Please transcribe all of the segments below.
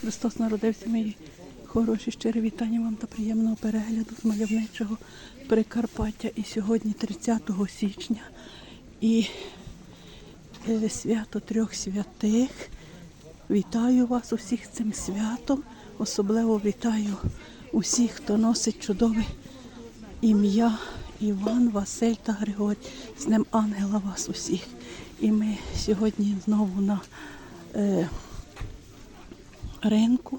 Христос народився, мої хороші щирі вітання вам та приємного перегляду з мальовничого Прикарпаття. І сьогодні 30 січня і е, свято трьох святих. Вітаю вас усіх з цим святом. Особливо вітаю усіх, хто носить чудове ім'я Іван, Василь та Григорій. З ним ангела вас усіх. І ми сьогодні знову на е, ринку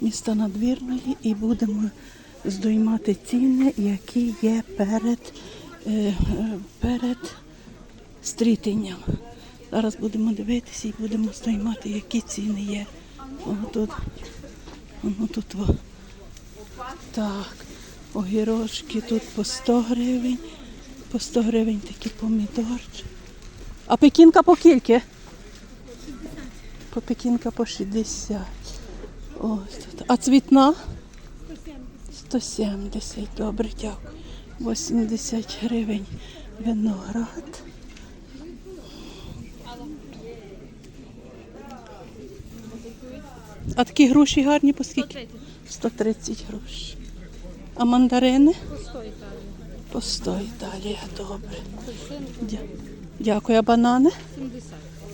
міста Надвірної і будемо здоймати ціни, які є перед, е, е, перед стрітенням. Зараз будемо дивитися і будемо здоймати, які ціни є. О, тут, воно тут. во. Так, огірочки тут по 100 гривень, по 100 гривень такі помідорчики. А пекінка по кільки? По пекінка по 60. Ось тут. А цвітна? 170. Добре, дякую. 80 гривень виноград. А такі груші гарні по скільки? 130 грошей. А мандарини? По 100 Італія, добре. Дя- Дякую. А банани?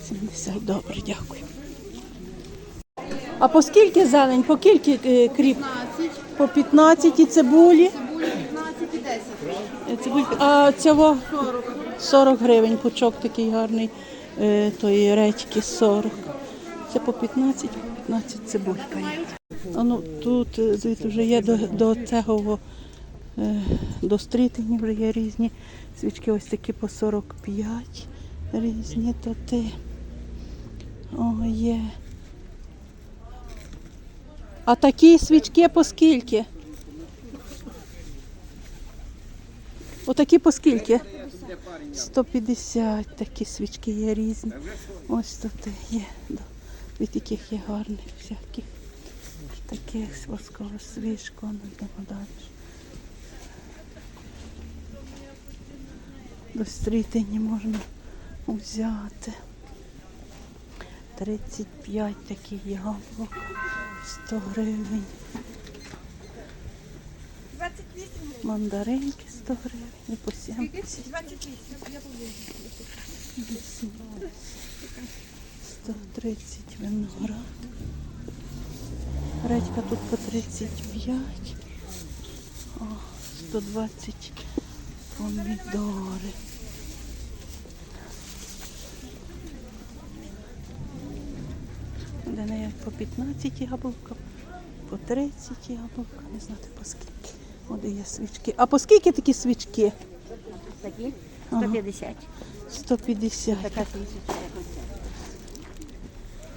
70. Добре, дякую. А по скільки зелень? По скільки е, кріп? 15, По 15 і цибулі? цибулі 15 і 10. Е, Цибулька. А цього 40. 40 гривень пучок такий гарний, е, тої редьки 40. Це по 15, по 15 цибулька є. А ну тут е, вже є до, до цього е, до стрітені вже є різні свічки, ось такі по 45 різні тоти. О, є. А такі свічки по скільки? Отакі по скільки? 150 такі свічки є різні. Ось тут є. Від яких є гарних всяких. Таких воскова свічку, ну йдемо далі. До стрітині можна взяти. 35 такі яблук, 100 гривень. Мандаринки 100 гривень і по 70. 28. Я побуду. 130 виноград. Редька тут по 35. О, 120 помідори. Де не по 15 яблука, по 30 яблука, не знати по скільки. От є свічки. А по скільки такі свічки? Такі 150. 150. Така свічечка.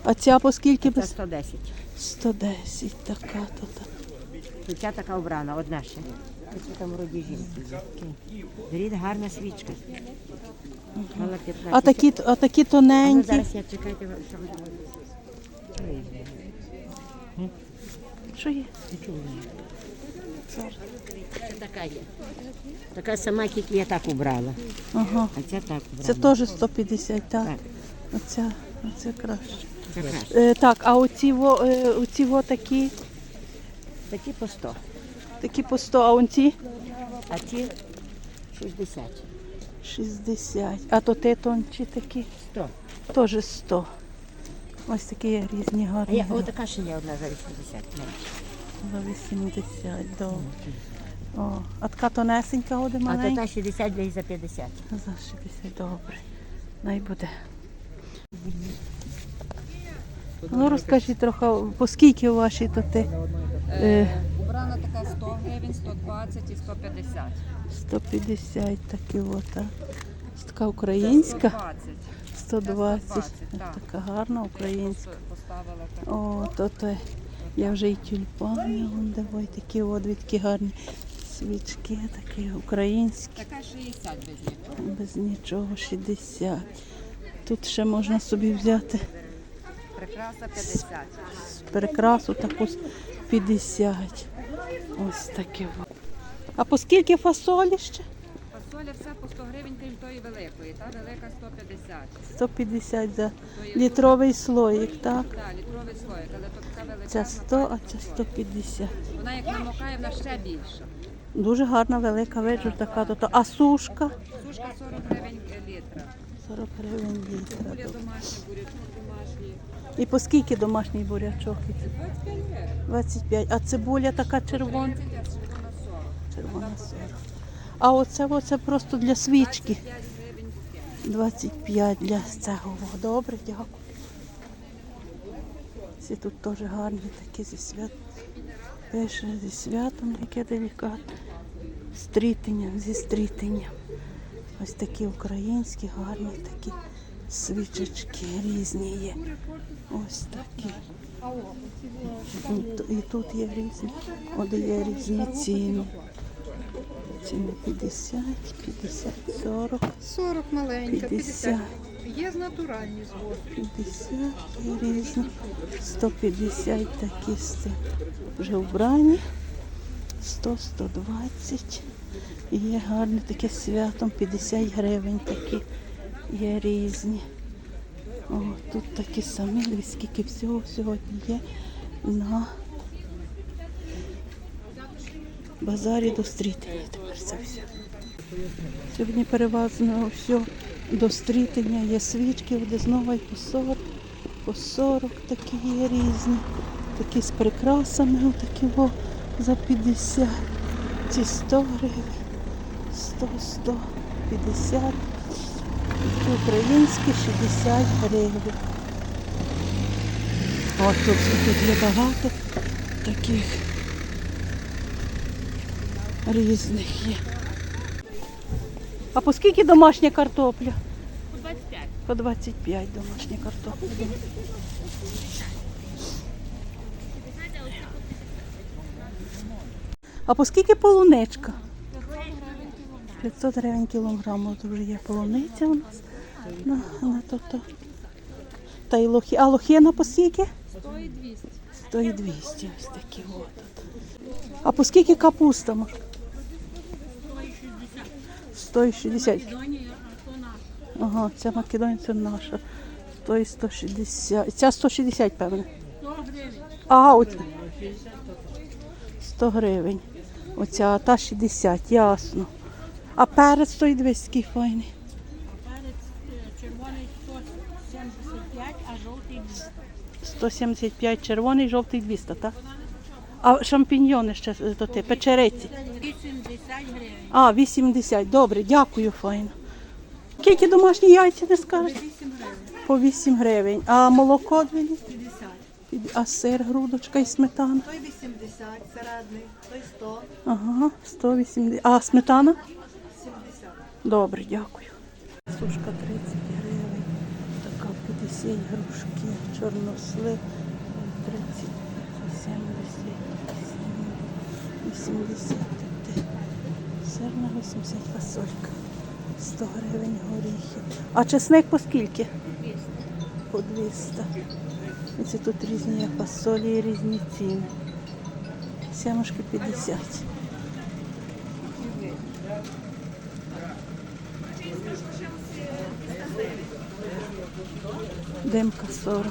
А ця по скільки? Це 110. 110 така то так. І ця така обрана, одна ще. Ось там вроді жінки. Беріть гарна свічка. 15. А такі, а такі А ну, зараз я чекайте, що ви Що є? Це така є. Така сама, тільки я так убрала. Ага. А ця так Це теж 150, так? Так. Оця, оця краще. Це краще. Е, так, а оці во, е, оці во такі, Такі по 100. такі по 100, а оці А ці 60. 60. А то те тончі такі 100. теж 100. Ось такі різні гарні. я, о, така ще є одна за 80. За 80, добре. О, а така тонесенька буде А то та 60 для за 50. За 60, добре. Най буде. Ну розкажіть трохи, по скільки у вашій тоти? Е, Убрана така 100 гривень, 120 і 150. 150 такі от, така українська. 120. 120. 120, так. Така гарна українська. О, то то я вже і тюльпани, вон давай такі такі гарні свічки, такі українські, Така 60 без нічого. без нічого 60. Тут ще можна собі взяти Прикраса 50. прикрасу таку з 50. Ось таке. А по скільки фасолі ще? Квасоля вся по 100 гривень, крім тої великої. Та велика 150. 150 за літровий слоїк, так? Так, літровий слоїк, але то така велика. Це 100, а це 150. Вона як намокає, вона ще більша. Дуже гарна, велика, виджу така. То, а сушка? Сушка 40 гривень літра. 40 гривень літра. Буля домашня, бурячок домашній. І по скільки домашній бурячок? 25 гривень. 25. А цибуля така червона? 30, а червона 40. Червона 40. А оце, оце просто для свічки. 5 гривень букет. 25 для цього. Добре, дякую. Ці тут теж гарні такі зі свят. Пише зі святом, яке делікатне. Стрітенням, зі стрітенням. Ось такі українські, гарні такі свічечки різні є. Ось такі. І тут є різні, от є різні ціни. Ціни 50, 50, 40, 40 маленька, 50. Є з натуральні збор. 50 і різні. 150 такі сти. Вже вбрані. 100, 120. І є гарне таке святом 50 гривень такі. Є різні. О, тут такі самі, скільки всього сьогодні є на базарі до стрітення. Це все. Сьогодні переважно все до стрітення є свічки, буде знову і по 40, по 40 такі є різні. Такі з прикрасами, отакі о, за 50, ці 100 гривень, 100, 100, 50, такі українські 60 гривень. От тут, тут є багато таких різних є. А по скільки домашня картопля? По 25. По 25 домашня картопля. А по скільки полуничка? 500 гривень кілограм. От вже є полуниця у нас. На, на то, то. Та й лохи. А лохина по скільки? 100 і 200. 100 і 200. Ось такі от. А по скільки капуста може? 160. Ага, ця Македонія це наша. 100 і 160. Ця 160, певне. 100 гривень. Ага, от. 100 гривень. Оця, та 60, ясно. А перець той дивись, який файний. Червоний 175, а жовтий 200. 175 червоний, жовтий 200, так? А шампіньйони ще е, то ти, печериці. 80 гривень. А, 80. Добре, дякую, файно. Скільки домашні яйця не скажеш? 8 гривень. По 8 гривень. А молоко дві? 50. А сир, грудочка і сметана? Той 80, середний, той 100, Ага, 180. А сметана? 70. Добре, дякую. Сушка 30 гривень, така 50 грушки, чорнослив 30, 70, 80, таке. сирна 80 фасолька, 100 гривень горіхи. А чесник по скільки? 200. По 200. І це тут різні фасолі і різні ціни. Сямушки 50. Димка 40.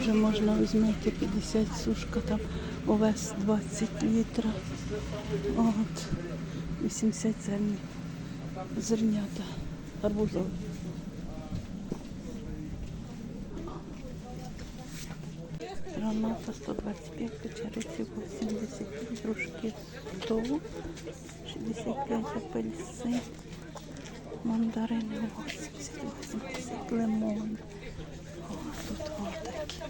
Вже можна візьмати 50 сушка, там овес 20 літрів. От 80 зерні. Зернята. Арбузові. Граната 125, печериці 80, грушки 100, 65 апельсин, мандарини 80, 80, лимон. О, тут отакі.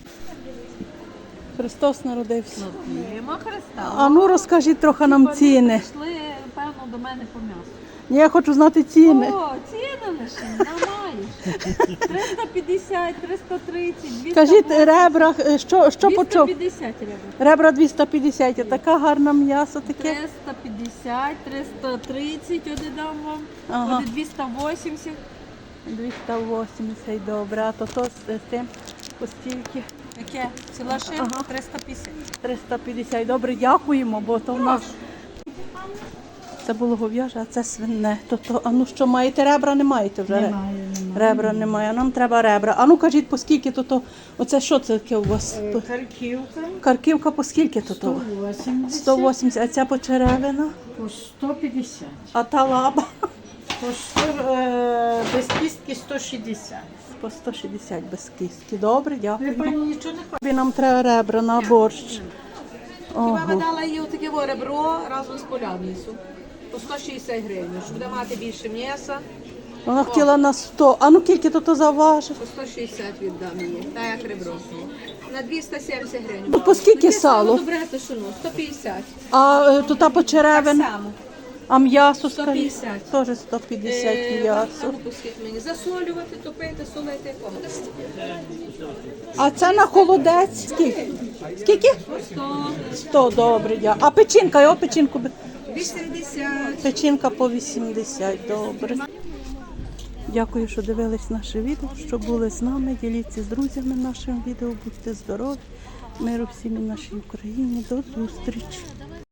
Христос народився. Вімо Христа. А ну розкажіть трохи нам ціни. Пішли, певно, до мене по м'ясу. Я хочу знати ціни. О, ціни лише, нормально. 350, 330, 200. Кажіть ребра, е, що, що по чому? 250 ребят. Ребра 250, а така гарна м'ясо таке. 350, 330 один дам вам, Ага. буде 280. 280, добре, а то то з з тим по стільки Яке? Ціла шинка Ага. 350. 350. Добре, дякуємо, бо то в нас. Це було гов'яже, а це свине. То, то, а ну що, маєте ребра, не маєте вже? Немає, Ребра немає, а нам треба ребра. А ну кажіть, по скільки то, то оце що це таке у вас? По- Харківка Карківка по скільки то? то? 180, 180, а ця почеревина, по 150, а та лаба по 100, е, без кістки 160. По 160 без кістки. Добре, дякую. пані нічого не Тобі Нам треба ребра на борщ. Хіба ви Ого. дала їй отаке во ребро разом з полядницю. По 160 гривень, щоб буде мати більше м'яса, Вона хотіла на 100. А ну скільки то, то заважить? по 160 віддам їй, так як ребро. На 270 гривень. Ну, по скільки Таке сало? Добре, тишину, 150. А е, то та Так само. А м'ясо скажіть? 150. Теж 150 Е, м'ясо. мені. Засолювати, топити, солити. А це на холодець скільки? Скільки? 100, 100, добре, дякую. А печінка, його печінку. би- 80. Печінка по 80, добре. Дякую, що дивились наше відео, що були з нами. Діліться з друзями нашим відео. Будьте здорові. Миру всім і нашій Україні. До зустрічі.